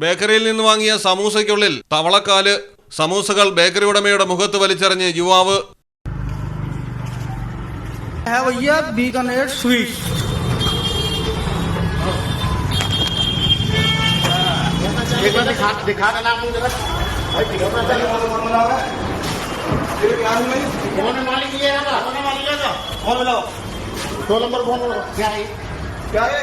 ബേക്കറിയിൽ നിന്ന് വാങ്ങിയ സമൂസയ്ക്കുള്ളിൽ തവളക്കാല് സമൂസകൾ ബേക്കറി ഉടമയുടെ മുഖത്ത് വലിച്ചെറിഞ്ഞ് യുവാവ് है भैया बीकानेर स्वीट एक बार दिखा दिखा देना मुझे जरा कौन है मालिक ये है कौन है मालिक है कौन मिलाओ दो नंबर कौन क्या है क्या है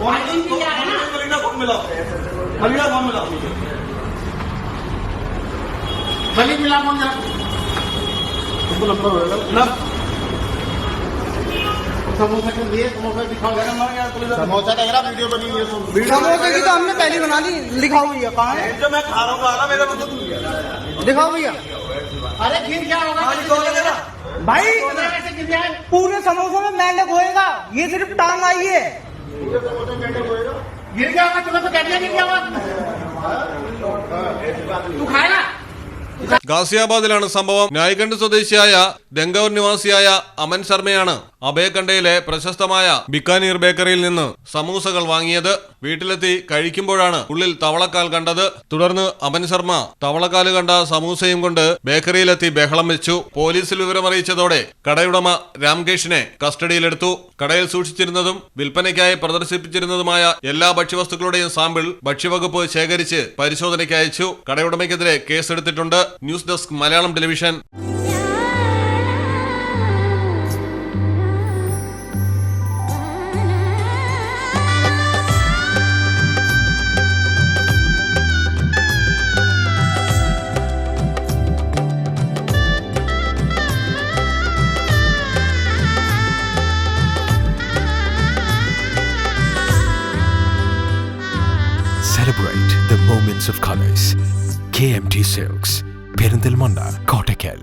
वहाँ भी आ रहा है? ना खलीना कौन मिला? खलीना कौन मिला? गली मिला कौन जरा तुमको नंबर होगा ना। समोसा के लिए समोसा दिखाओ जरा मार गया पुलिस समोसा का जरा वीडियो बनी है सब समोसे की तो हमने पहले बना ली भैया कहाँ है? जो मैं खा रहा हूँ मेरे को तो दिखाओ भैया अरे फिर क्या होगा? है भाई पूरे समोसे में मेंढक होएगा ये सिर्फ़ टांग आई है। गया होगा तुम्हें तो कैसे गिर गया होगा तू खाएगा ഗാസിയാബാദിലാണ് സംഭവം. നായ്ഗണ്ഡ് സ്വദേശിയായ ദംഗൌർ നിവാസിയായ അമൻ ശർമ്മയാണ് അഭയകണ്ഠയിലെ പ്രശസ്തമായ ബിക്കാനീർ ബേക്കറിയിൽ നിന്ന് സമൂസകൾ വാങ്ങിയത്. വീട്ടിലെത്തി കഴിക്കുമ്പോഴാണ് ഉള്ളിൽ തവളക്കാൽ കണ്ടത്. തുടർന്ന് അമൻ ശർമ്മ തവളക്കാൽ കണ്ട സമൂസയും കൊണ്ട് ബേക്കറിയിലെത്തി ബഹളം വെച്ചു. പോലീസിൽ വിവരമറിയിച്ചതോടെ കടയുടമ രാംകേഷിനെ കസ്റ്റഡിയിലെടുത്തു. കടയിൽ സൂക്ഷിച്ചിരുന്നതും വിൽപ്പനയ്ക്കായി പ്രദർശിപ്പിച്ചിരുന്നതുമായ എല്ലാ ഭക്ഷ്യവസ്തുക്കളുടെയും സാമ്പിൾ ഭക്ഷ്യവകുപ്പ് ശേഖരിച്ച് പരിശോധനയ്ക്ക് അയച്ചു. കടയുടമയ്ക്കെതിരെ കേസെടുത്തിട്ടുണ്ട്. News desk Malayalam television Celebrate the moments of colors. KMT Silks, Perindalmanda, Kottakkal.